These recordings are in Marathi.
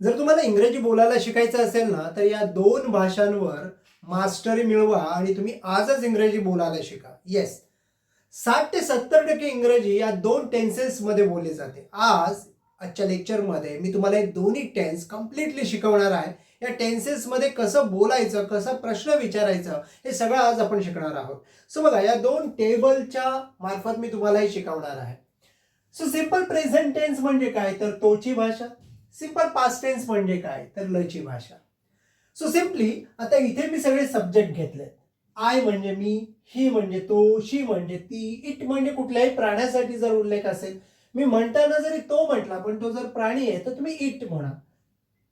जर तुम्हाला इंग्रजी बोलायला शिकायचं असेल ना तर या दोन भाषांवर मास्टरी मिळवा आणि तुम्ही आजच इंग्रजी बोलायला शिका. येस साठ ते सत्तर टक्के इंग्रजी या दोन टेन्सेस मध्ये बोलली जाते. आज आजच्या लेक्चरमध्ये मी तुम्हाला हे दोन्ही टेन्स कम्प्लिटली शिकवणार आहे. या टेन्सेस मध्ये कसं बोलायचं कसं प्रश्न विचारायचं हे सगळं आज आपण शिकणार आहोत. सो बघा या दोन टेबलच्या मार्फत मी तुम्हाला हे शिकवणार आहे. सो सिंपल प्रेझेंट टेन्स म्हणजे काय? तर तोची भाषा. सिंपल पास्ट टेन्स म्हणजे काय? तर लची भाषा. सो सिम्पली आता इथे मी सगळे सब्जेक्ट घेतले आय म्हणजे मी ही म्हणजे तो शी म्हणजे ती इट म्हणजे कुठल्याही प्राण्यासाठी जर उल्लेख असेल मी म्हणताना जरी तो म्हटला पण तो जर प्राणी आहे तर तुम्ही इट म्हणा.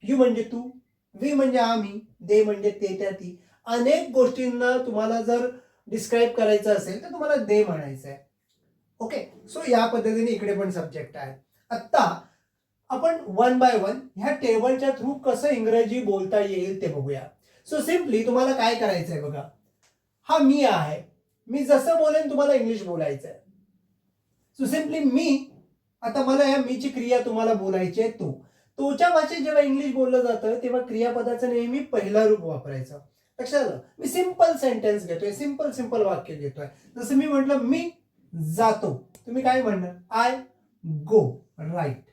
यू म्हणजे तू वी म्हणजे आम्ही दे म्हणजे ते त्या ती. अनेक गोष्टींना तुम्हाला जर डिस्क्राईब करायचं असेल तर तुम्हाला दे म्हणायचं आहे ओके सो या पद्धतीने इकडे पण सब्जेक्ट आहे. आत्ता आपण वन बाय वन ह्या टेबलच्या थ्रू कसं इंग्रजी बोलता येईल ते बघूया. सो सिम्पली तुम्हाला काय करायचं आहे बघा. हा मी आहे. मी जसं बोलेन तुम्हाला इंग्लिश बोलायचं आहे सो सिम्पली मी आता मला या मीची क्रिया तुम्हाला बोलायची आहे तू. तोच्या भाषेत जेव्हा इंग्लिश बोललं जातं तेव्हा क्रियापदाचं नेहमी पहिला रूप वापरायचं. लक्षात आलं? मी सिंपल सेंटेन्स घेतोय सिंपल सिंपल वाक्य घेतोय. जसं मी म्हटलं मी जातो. तुम्ही काय म्हणणार आय गो राईट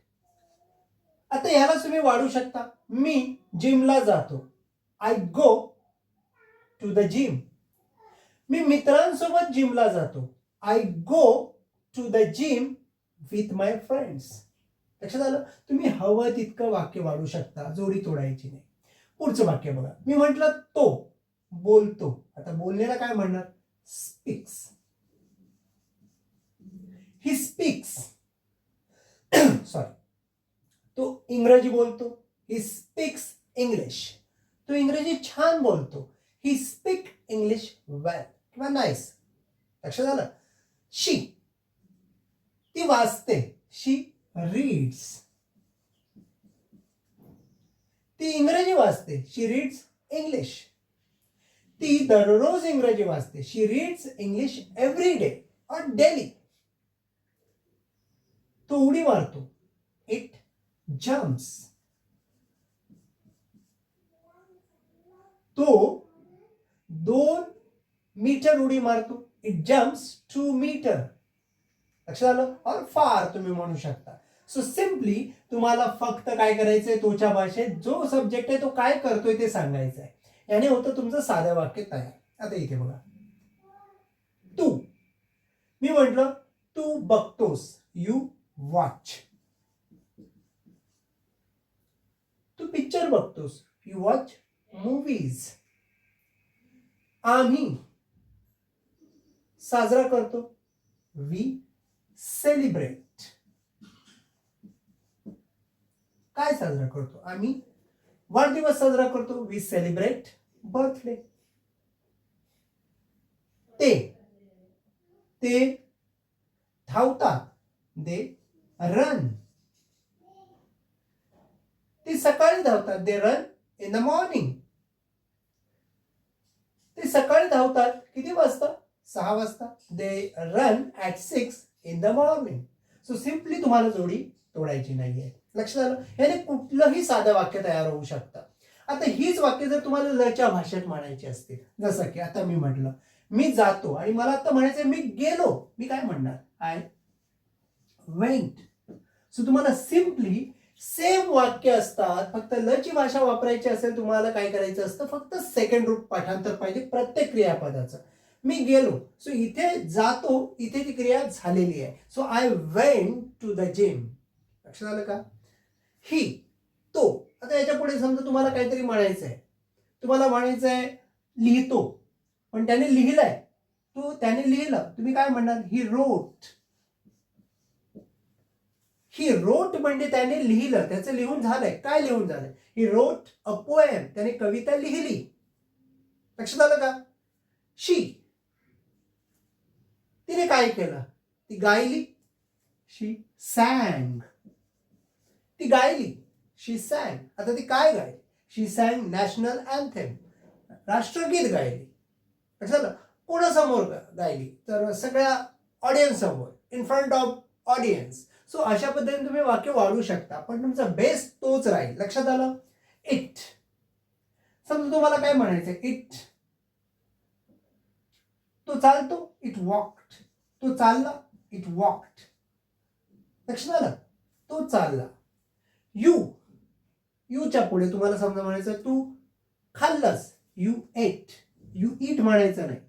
आता ह्याला तुम्ही वाढू शकता. मी जिमला जातो. I go to the gym मी मित्रांसोबत जिमला जातो. I go to the gym with my friends लक्षात आलं? तुम्ही हवं तितकं वाक्य वाढू शकता. जोडी तोडायची नाही. पुढचं वाक्य बघा. मी म्हटलं तो. बोलतो. आता बोलण्याला काय म्हणणार? स्पीक्स ही स्पीक्स सॉरी तो इंग्रजी बोलतो. ही स्पीक्स इंग्लिश तो इंग्रजी छान बोलतो. ही स्पीक इंग्लिश वेल किंवा नाईस लक्षात आलं? शी ती वाचते. शी रीड्स ती इंग्रजी वाचते. शी रीड्स इंग्लिश ती दररोज इंग्रजी वाचते. She reads English every day और डेली तो उडी मारतो. Jumps तो दोन मीटर उडी मारतो. इट जम्प्स टू मीटर लक्षात आलं? और फार तुम्ही म्हणू शकता. सो सिम्पली तुम्हाला फक्त काय करायचंय तोच्या भाषेत? जो सब्जेक्ट आहे तो काय करतोय ते सांगायचं आहे याने होतं तुमचं साधं वाक्य तयार. आता इथे बघा. तू. मी म्हटलं तू बघतोस. यू वॉच तू पिक्चर बघतोस. यू वॉच मूवीज आम्ही साजरा करतो. वी सेलिब्रेट काय साजरा करतो? आम्ही वाढदिवस साजरा करतो. वी सेलिब्रेट बर्थडे ते ते धावतात. दे रन ते सकाळी धावतात. They run in the morning ते सकाळी धावतात. किती वाजता? सहा वाजता. They run at six in the morning so simply तुम्हाला जोडी तोडायची नाहीये. लक्षात आलं? याने कुठलंही साधं वाक्य तयार होऊ शकतं. आता हीच वाक्य जर तुम्हाला लच्या भाषेत म्हणायची असतील जसं की आता मी म्हटलं मी जातो आणि मला आता म्हणायचं मी गेलो. मी काय म्हणणार? आय वेंट सो तुम्हाला सिम्पली सेम वाक्य असतात. फक्त लची भाषा वापरायची असेल तुम्हाला काय करायचं असतं? फक्त सेकंड रूप पाठांतर पाहिजे प्रत्येक क्रियापदाचं. मी गेलो सो इथे जातो इथे ती क्रिया झालेली आहे. So I went to the gym लक्षात आलं का? ही तो. आता याच्यापुढे समजा तुम्हाला काहीतरी म्हणायचं आहे तुम्हाला म्हणायचं आहे लिहितो. पण त्याने लिहिलंय. तो त्याने लिहिलं. तुम्ही काय म्हणणार ही रोट ही रोट म्हणजे त्याने लिहिलं. त्याचं लिहून झालंय. काय लिहून झालंय? ही रोट अ पोएम त्याने कविता लिहिली. लक्षात आलं का? शी तिने काय केलं? ती गायली. शी सॅंग ती गायली. शी सॅंग आता ती काय गायली? शी सॅंग नॅशनल अँथेम राष्ट्रगीत गायली. लक्षात आलं? कोणासमोर गायली? तर सगळ्या ऑडियन्स समोर. In front of audience so अशा पद्धतीने तुम्ही वाक्य वाढू शकता. पण तुमचा बेस तोच राहील. लक्षात आलं? इट समजा तुम्हाला काय म्हणायचं इट तो चालतो? इट वॉक्ड तो चालला? इट वॉक्ड लक्षात आलं? तो चालला. यू यूच्या पुढे तुम्हाला समजा म्हणायचं तू खाल्लंस. यू एट यू इट म्हणायचं नाही.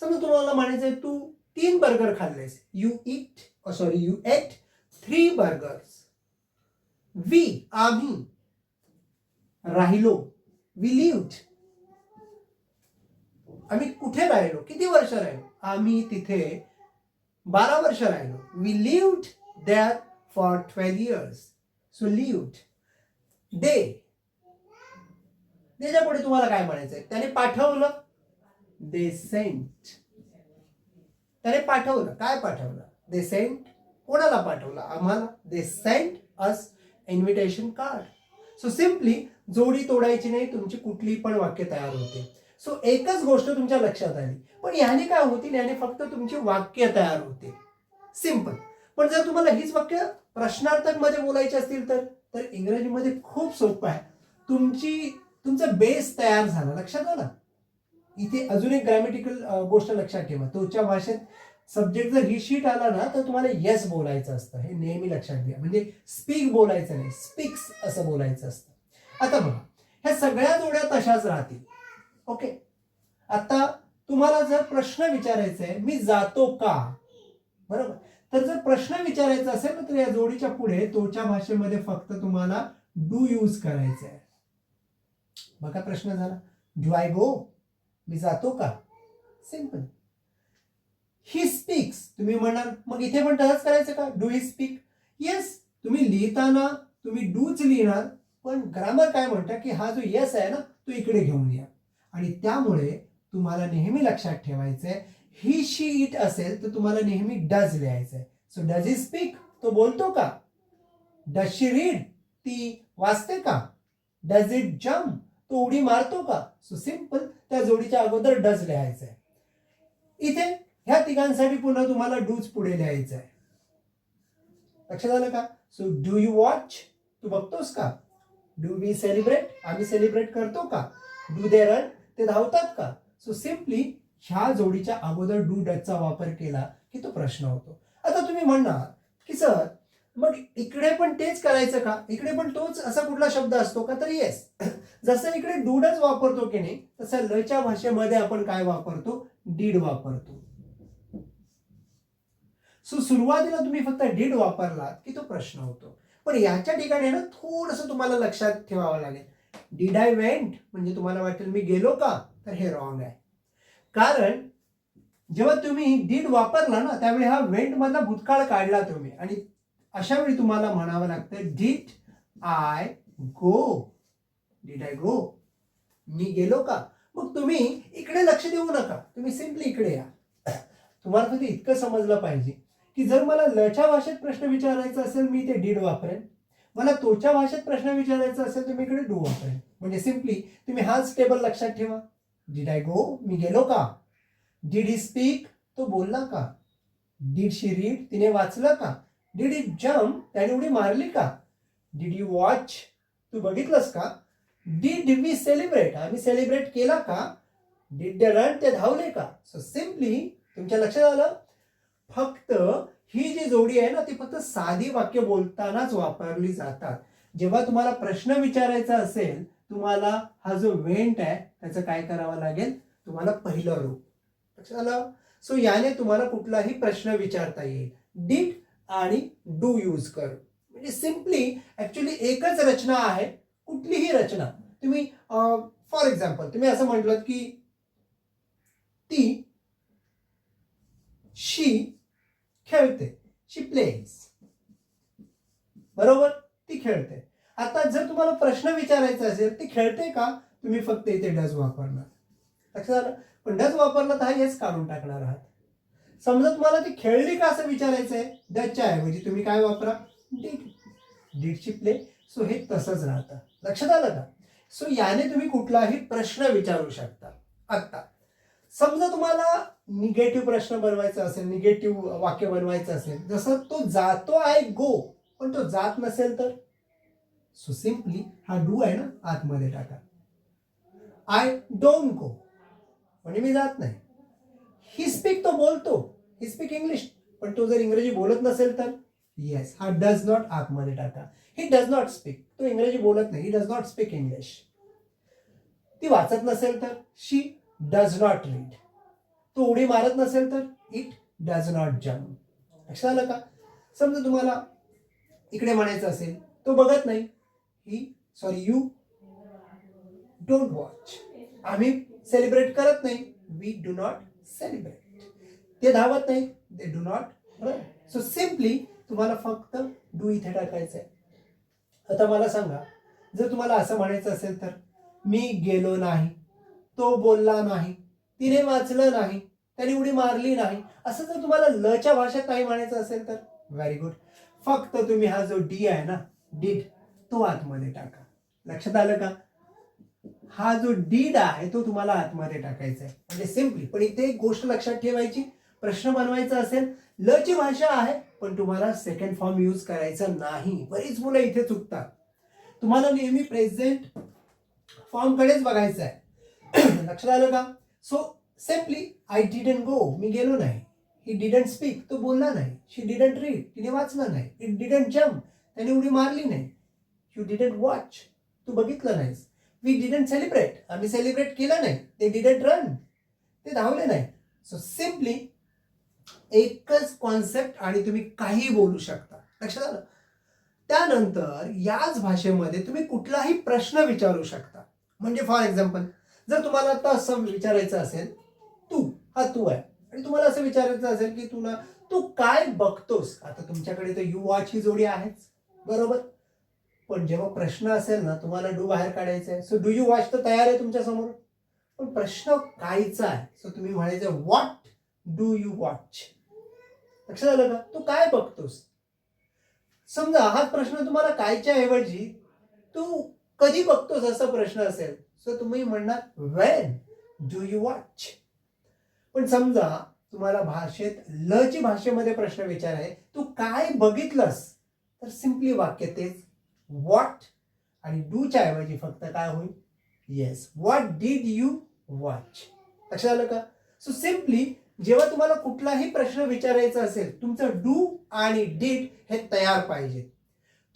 समजा तुम्हाला म्हणायचं तू तीन burger खाल्लेस. You eat sorry you ate three burgers we आम्ही राहिलो. वी लिव्ड आम्ही कुठे राहिलो? किती वर्ष राहिलो? आम्ही तिथे बारा वर्ष राहिलो. We lived there for twelve years so lived D त्याच्या पुढे तुम्हाला काय म्हणायचंय? त्याने पाठवलं. दे सेंट त्याने पाठवलं. काय पाठवलं? दे सेंट कोणाला पाठवलं? आम्हाला. They sent us invitation card so simply जोडी तोडायची नाही तुमची कुठली पण वाक्य तयार होते. सो एकच गोष्ट तुमच्या लक्षात आली. पण याने काय होतील? याने फक्त तुमची वाक्य तयार होते. सिंपल पण जर तुम्हाला हीच वाक्य प्रश्नार्थकमध्ये बोलायची असतील तर तर इंग्रजीमध्ये खूप सोपं आहे. तुमची तुमचा बेस तयार झाला. लक्षात आलं? इथे अजून एक ग्रॅमेटिकल गोष्ट लक्षात ठेवा. तुमच्या भाषेत सब्जेक्ट जर ही शीट आला ना तर तुम्हाला येस बोलायचं असतं. हे नेहमी लक्षात घ्या. म्हणजे स्पीक बोलायचं नाही स्पीक्स असं बोलायचं असतं. आता बघा ह्या सगळ्या जोड्या तशाच राहतील. ओके आता तुम्हाला जर प्रश्न विचारायचा आहे मी जातो का? बरोबर? तर जर प्रश्न विचारायचा असेल तर या जोडीच्या पुढे तोच्या भाषेमध्ये फक्त तुम्हाला डू यूज करायचं आहे बघा प्रश्न झाला. डू आय गो मी जातो का? सिंपल ही स्पीक्स तुम्ही म्हणाल मग इथे पण तसंच करायचं का? डू ही स्पीक येस तुम्ही लिहिताना तुम्ही डूच लिहिणार पण ग्रामर काय म्हणतं की हा जो येस आहे ना तो इकडे घेऊन या. आणि त्यामुळे तुम्हाला नेहमी लक्षात ठेवायचं आहे ही शी इट असेल तर तुम्हाला नेहमी डज लिहायचंय. सो डज ही स्पीक तो बोलतो का? डज शी रीड ती वाचते का? डज इट जम्प तो उडी मारतो का? सो सिंपल त्या जोडीच्या अगोदर डज लिहायचं आहे इथे ह्या तिघांसाठी पुन्हा तुम्हाला डूज पुढे लिहायचं आहे लक्षात आलं का? सो डू यू वॉच तू बघतोस का? डू वी सेलिब्रेट आम्ही सेलिब्रेट करतो का? डू दे रन ते धावतात का? सो सिम्पली ह्या जोडीच्या अगोदर डू डचचा वापर केला की तो प्रश्न होतो. आता तुम्ही म्हणणार की सर मग इकडे पण तेच करायचं का? इकडे पण तोच असा कुठला शब्द असतो का? तर येस जसं इकडे डूडच वापरतो की नाही तसं लच्या भाषेमध्ये आपण काय वापरतो? डीड वापरतो. सो सुरुवातीला तुम्ही फक्त डीड वापरलात की तो प्रश्न होतो. पण याच्या ठिकाणी ना थोडस तुम्हाला लक्षात ठेवावं लागेल. डीड आय वेंट म्हणजे तुम्हाला वाटेल मी गेलो का? तर हे रॉंग आहे. कारण जेव्हा तुम्ही डीड वापरला ना त्यावेळी हा वेंट मधला भूतकाळ काढला तुम्ही. आणि अशा वेळी तुम्हाला म्हणावं लागतं did I go did I go मी गेलो का? मग तुम्ही इकडे लक्ष देऊ नका. तुम्ही सिम्पली इकडे या. तुम्हाला फक्त इतकं समजलं पाहिजे की जर मला लच्या भाषेत प्रश्न विचारायचा असेल मी ते डीड वापरेन. मला तोच्या भाषेत प्रश्न विचारायचा असेल तुम्ही इकडे डू वापरेन. म्हणजे सिम्पली तुम्ही हाच टेबल लक्षात ठेवा. डीड आय गो मी गेलो का? डीड ही स्पीक तो बोलला का? डीड शी रीड तिने वाचलं का? डिड इट जम्प त्याने उडी मारली का डिड यू वॉच तू बघितलंस का? डिड वी सेलिब्रेट आम्ही सेलिब्रेट केला का? डीड द रन ते धावले का? सो सिम्पली तुमच्या लक्षात आलं? फक्त ही जी जोडी आहे ना ती फक्त साधी वाक्य बोलतानाच वापरली जातात. जेव्हा तुम्हाला प्रश्न विचारायचा असेल तुम्हाला हा जो वेंट आहे त्याचं काय करावं लागेल? तुम्हाला पहिलं रूप लक्षात आलं? सो याने तुम्हाला कुठलाही प्रश्न विचारता येईल. डीड आणि डू यूज कर. म्हणजे सिम्पली ऍक्च्युली एकच रचना आहे कुठलीही रचना. तुम्ही फॉर एक्झाम्पल तुम्ही असं म्हटलं की ती शी खेळते शी प्लेज बरोबर? ती खेळते. आता जर तुम्हाला प्रश्न विचारायचा असेल ती खेळते का? तुम्ही फक्त इथे डज वापरणार. लक्षात आलं? पण डज वापरला तर हा येस काढून टाकणार आहात. समजा तुम्हाला ती खेळली का असं विचारायचं आहे डचच्या ऐवजी तुम्ही काय वापरा? डीड डीडची प्ले सो हे तसंच राहतं. लक्षात आलं का? सो याने तुम्ही कुठलाही प्रश्न विचारू शकता. आत्ता. समजा तुम्हाला निगेटिव्ह प्रश्न बनवायचा असेल निगेटिव्ह वाक्य बनवायचं असेल जसं तो जातो आहे गो पण तो जात नसेल तर? सो सिम्पली हा डू आहे ना आतमध्ये टाका. आय डोंट गो म्हणजे मी जात नाही. ही स्पीक तो बोलतो. ही स्पीक इंग्लिश पण तो जर इंग्रजी बोलत नसेल तर? येस हा डज नॉट आतमध्ये टाका. ही डज नॉट स्पीक तो इंग्रजी बोलत नाही. He does not speak English ती वाचत नसेल तर? शी डज नॉट रीड तो उडी मारत नसेल तर? इट डज नॉट जम्प लक्षात आलं का? समजा तुम्हाला इकडे म्हणायचं असेल तो बघत नाही. He sorry you don't watch आम्ही सेलिब्रेट करत नाही. वी डू नॉट सेलिब्रेट ते धावत नाही. They do not run so simply तुम्हाला फक्त डू इथे टाकायचं आहे आता मला सांगा जर तुम्हाला असं म्हणायचं असेल तर मी गेलो नाही तो बोलला नाही तिने वाचलं नाही त्याने उडी मारली नाही असं जर तुम्हाला लच्या भाषेत नाही म्हणायचं असेल तर व्हेरी गुड फक्त तुम्ही हा जो डी आहे ना डीड तो आतमध्ये टाका. लक्षात आलं का? हा जो डीड आहे तो तुम्हाला आतमध्ये टाकायचा आहे. म्हणजे सिम्पली पण इथे एक गोष्ट लक्षात ठेवायची प्रश्न बनवायचा असेल लची भाषा आहे पण तुम्हाला सेकंड फॉर्म यूज करायचा नाही. बरीच मुलं इथे चुकतात. तुम्हाला नेहमी प्रेझेंट फॉर्म कडेच बघायचं आहे. लक्षात आलं का? So simply I didn't go मी गेलो नाही. ही डिडंट स्पीक तो बोलला नाही. शी डिडंट रीड तिने वाचलं नाही. इट डिडंट जम्प त्याने उडी मारली नाही. यू डिडंट वॉच तू बघितलं नाहीस. वी डिडंट सेलिब्रेट आम्ही सेलिब्रेट केलं नाही. ते डिडंट रन ते धावले नाही. सो सिम्पली एकच कॉन्सेप्ट आणि तुम्ही काही बोलू शकता. लक्षात आलं? त्यानंतर याच भाषेमध्ये तुम्ही कुठलाही प्रश्न विचारू शकता. म्हणजे फॉर एक्झाम्पल जर तुम्हाला आता असं विचारायचं असेल तू हा तू आहे. आणि तुम्हाला असं विचारायचं असेल की तुला तू काय बघतोस? आता तुमच्याकडे तर युवाची जोडी आहेच. बरोबर? पण जेव्हा प्रश्न असेल ना तुम्हाला डू बाहेर काढायचा आहे. सो डू यू वॉच तर तयार आहे तुमच्यासमोर? पण प्रश्न कायचा आहे. सो तुम्ही म्हणायचं व्हॉट डू यू वॉच लक्षात आलं का? तू काय बघतोस? समजा हा प्रश्न तुम्हाला कायच्या ऐवजी तू कधी बघतोस असा प्रश्न असेल? सो तुम्ही म्हणणार वेन डू यू वॉच पण समजा तुम्हाला भाषेत लची भाषेमध्ये प्रश्न विचार आहे. तू काय बघितलंस? तर सिम्पली वाक्य तेच. वॉट आणि डूच्या ऐवजी फक्त काय होईल? Yes what did you watch लक्षात आलं का? सो सिम्पली जेव्हा तुम्हाला कुठलाही प्रश्न विचारायचा असेल तुमचं डू आणि डीड हे तयार पाहिजे.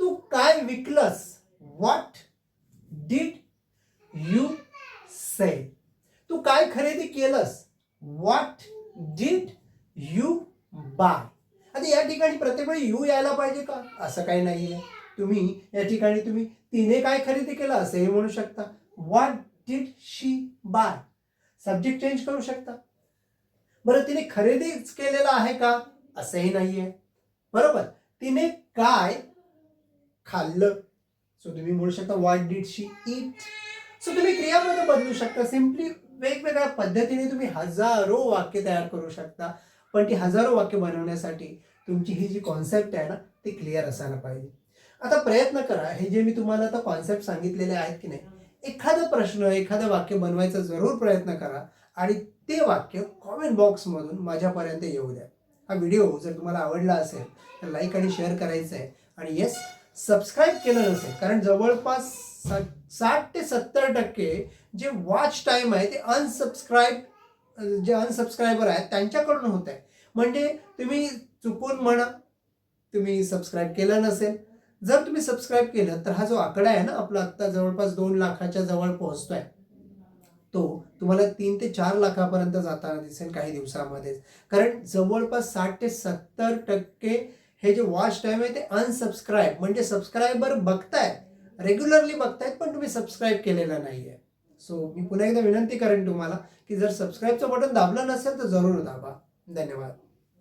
तू काय विकलस? व्हॉट डीड यू से तू काय खरेदी केलंस? व्हॉट डीड यू बाय आता या ठिकाणी प्रत्येक वेळी यू यायला पाहिजे का? असं काही नाहीये. तुम्ही या ठिकाणी तुम्ही तिने काय खरेदी केलं असंही म्हणू शकता. What did she buy subject change करू शकता. बरं तिने खरेदीच केलेलं आहे का? असंही नाही आहे बरोबर. तिने काय खाल्लं? सो तुम्ही म्हणू शकता what did she eat so तुम्ही क्रियामध्ये बदलू शकता. सिम्पली वेगवेगळ्या पद्धतीने तुम्ही हजारो वाक्य तयार करू शकता. पण ती हजारो वाक्य बनवण्यासाठी तुमची ही जी कॉन्सेप्ट आहे ना ती क्लिअर असायला पाहिजे. आता प्रयत्न करा हे जे मी तुम्हाला आता कॉन्सेप्ट सांगितलेले आहेत की नाही एखादा प्रश्न एखादं वाक्य बनवायचा जरूर प्रयत्न करा आणि ते वाक्य कॉमेंट बॉक्समधून माझ्यापर्यंत येऊ द्या. हा व्हिडिओ जर तुम्हाला आवडला असेल तर लाईक आणि शेअर करायचं आहे. आणि येस सबस्क्राईब केलं नसेल कारण जवळपास सा- साठ ते सत्तर टक्के जे वॉच टाईम आहे ते अनसबस्क्राईब जे अनसबस्क्रायबर आहेत त्यांच्याकडून होत आहे म्हणजे तुम्ही चुकून म्हणा तुम्ही सबस्क्राईब केलं नसेल जर तुम्ही सबस्क्राईब केलं तर हा जो आकडा आहे ना आपला आत्ता जवळपास दोन लाखाच्या जवळ पोहोचतोय. तो तुम्हाला तीन ते चार लाखापर्यंत जाताना दिसेल काही दिवसामध्येच कारण जवळपास साठ ते सत्तर टक्के हे जे वॉच टाईम आहे ते अनसबस्क्राईब म्हणजे सबस्क्रायबर बघतायत. रेग्युलरली बघतायत पण तुम्ही सबस्क्राईब केलेलं नाही आहे सो मी पुन्हा एकदा विनंती करेन तुम्हाला की जर सबस्क्राईबचं बटन दाबलं नसेल तर जरूर दाबा. धन्यवाद.